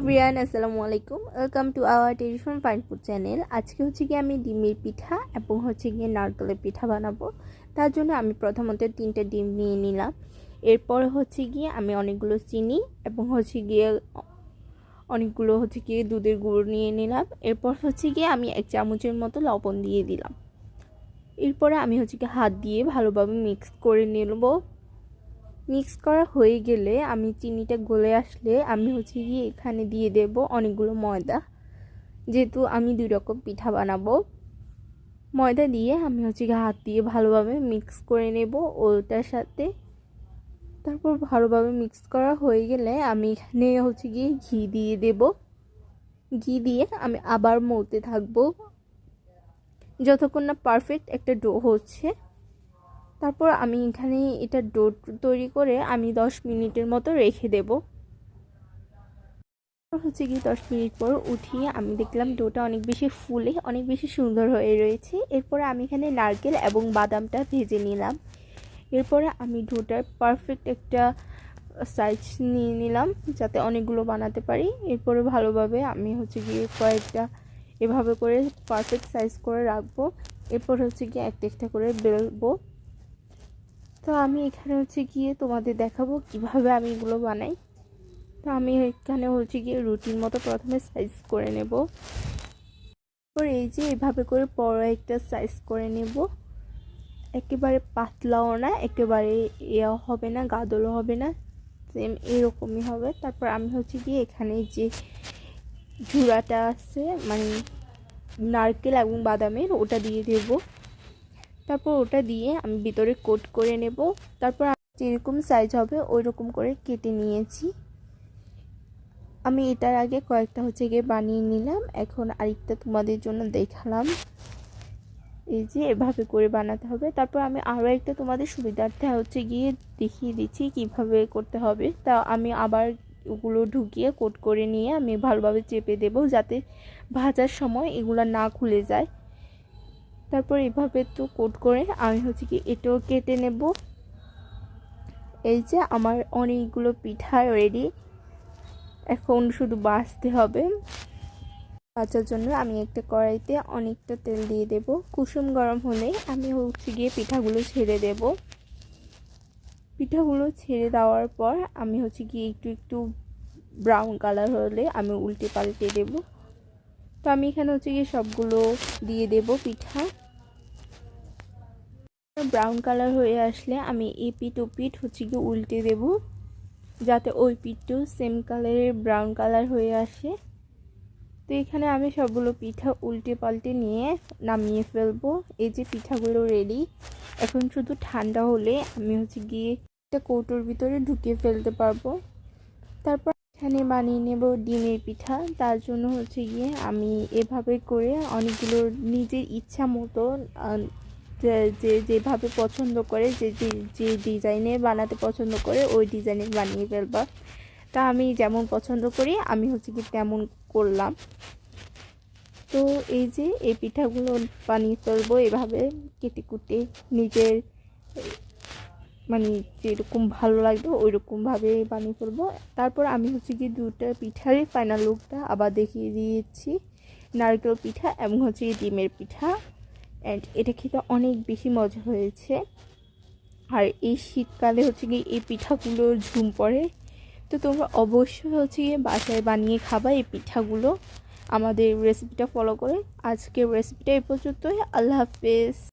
Brian আসসালামু আলাইকুম। Welcome to our telephone fine food channel আজকে হচ্ছে গিয়ে আমি ডিমের পিঠা এবং হচ্ছে গিয়ে নারকেলের পিঠা বানাবো। তার জন্য আমি প্রথমত তিনটে ডিম নিয়ে নিলাম। এরপর হচ্ছে গিয়ে আমি অনেকগুলো চিনি এবং হচ্ছে গিয়ে অনেকগুলো হচ্ছে গিয়ে দুধের গুঁড়ো নিয়ে নিলাম। এরপর হচ্ছে গিয়ে আমি এক চামচের মতো লবণ দিয়ে দিলাম। এরপরে আমি হচ্ছে গিয়ে হাত দিয়ে ভালোভাবে মিক্স করে নেব। মিক্স করা হয়ে গেলে আমি চিনিটা গলে আসলে আমি হচ্ছে গিয়ে এখানে দিয়ে দেব অনেকগুলো ময়দা। যেহেতু আমি দুই রকম পিঠা বানাবো, ময়দা দিয়ে আমি হচ্ছে গিয়ে হাত দিয়ে ভালোভাবে মিক্স করে নেব ওটার সাথে। তারপর ভালোভাবে মিক্স করা হয়ে গেলে আমি এখানে হচ্ছে গিয়ে ঘি দিয়ে দেব। ঘি দিয়ে আমি আবার মলতে থাকব। যতক্ষণ না পারফেক্ট একটা ডো হচ্ছে তারপর আমি এখানে এটা ডো তৈরি করে আমি দশ মিনিটের মতো রেখে দেব। হচ্ছে কি দশ মিনিট পর উঠিয়ে আমি দেখলাম ডোটা অনেক বেশি ফুলে, অনেক বেশি সুন্দর হয়ে রয়েছে। এরপরে আমি এখানে নারকেল এবং বাদামটা ভেজে নিলাম। এরপরে আমি ডোটার পারফেক্ট একটা সাইজ নিয়ে নিলাম যাতে অনেকগুলো বানাতে পারি। এরপরে ভালোভাবে আমি হচ্ছে গিয়ে কয়েকটা এভাবে করে পারফেক্ট সাইজ করে রাখব। এরপর হচ্ছে গিয়ে একটা একটা করে বেলবো। তো আমি এখানে হচ্ছে গিয়ে তোমাদের দেখাবো কীভাবে আমি এগুলো বানাই। তো আমি এখানে হচ্ছে গিয়ে রুটির মতো প্রথমে সাইজ করে নেব। তারপর এই যে এভাবে করে বড় একটা সাইজ করে নেব। একেবারে পাতলাও না, একেবারে ইয়া হবে না গাদলও হবে না সেম এরকমই হবে। তারপর আমি হচ্ছে গিয়ে এখানে যে ঝুড়াটা আছে মানে নারকেল এবং বাদামের, ওটা দিয়ে দেবো। তারপর ওটা দিয়ে আমি ভিতরে কোট করে নেব। তারপর যেরকম সাইজ হবে ওই রকম করে কেটে নিয়েছি। আমি এটার আগে কয়েকটা হচ্ছে গিয়ে বানিয়ে নিলাম। এখন আরেকটা তোমাদের জন্য দেখালাম। এই যে এভাবে করে বানাতে হবে। তারপর আমি আরও একটা তোমাদের সুবিধার্থে হচ্ছে গিয়ে দেখিয়ে দিচ্ছি কীভাবে করতে হবে। তা আমি আবার ওগুলো ঢুকিয়ে কোট করে নিয়ে আমি ভালোভাবে চেপে দেব যাতে ভাজার সময় এগুলো না খুলে যায়। তারপর এভাবে তো কোট করে আমি হচ্ছে কি এটাও কেটে নেব। এই যে আমার অনেকগুলো পিঠা রেডি এখন শুধু বাছতে হবে। বাঁচার জন্য আমি একটা কড়াইতে অনেকটা তেল দিয়ে দেব। কুসুম গরম হলে আমি হচ্ছে গিয়ে পিঠাগুলো ছেড়ে দেব। পিঠাগুলো ছেড়ে দেওয়ার পর আমি হচ্ছে গিয়ে একটু একটু ব্রাউন কালার হলে আমি উল্টে পাল্টে দেব। তো আমি এখানে হচ্ছে গিয়ে সবগুলো দিয়ে দেব পিঠা। ব্রাউন কালার হয়ে আসলে আমি এই পিঠ ও পিঠ হচ্ছে গিয়ে উল্টে দেব, যাতে ওই পিঠটাও সেম কালারের ব্রাউন কালার হয়ে আসে। তো এখানে আমি সবগুলো পিঠা উল্টে পাল্টে নিয়ে নামিয়ে ফেলব। এই যে পিঠাগুলো রেডি এখন শুধু ঠান্ডা হলে আমি হচ্ছে গিয়ে একটা কৌটোর ভিতরে ঢুকিয়ে ফেলতে পারব। তারপর এখানে বানিয়ে নেব ডিমের পিঠা। তার জন্য হচ্ছে গিয়ে আমি এভাবে করে অনেকগুলো নিজের ইচ্ছা মতো যে যেভাবে পছন্দ করে, যে যে ডিজাইনে বানাতে পছন্দ করে, ওই ডিজাইনে বানিয়ে ফেলবা। তা আমি যেমন পছন্দ করি, আমি হচ্ছে কি তেমন করলাম। তো এই যে, এই পিঠাগুলো বানিয়ে ফেলব এভাবে কেটে কুটে নিজের মানে যেরকম ভালো লাগবে ওই রকমভাবে বানিয়ে ফেলব। তারপর আমি হচ্ছে কি দুটা পিঠারই ফাইনাল লুকটা আবার দেখিয়ে দিয়েছি। নারকেল পিঠা এবং হচ্ছে ডিমের পিঠা। অ্যান্ড এটা খেতে অনেক বেশি মজা হয়েছে। আর এই শীতকালে হচ্ছে কি এই পিঠাগুলো ঝুম পড়ে। তো তোমরা অবশ্যই হচ্ছে গিয়ে বাসায় বানিয়ে খাবা এই পিঠাগুলো। আমাদের রেসিপিটা ফলো করে। আজকের রেসিপিটা এই পর্যন্তই। আল্লাহ হাফেজ।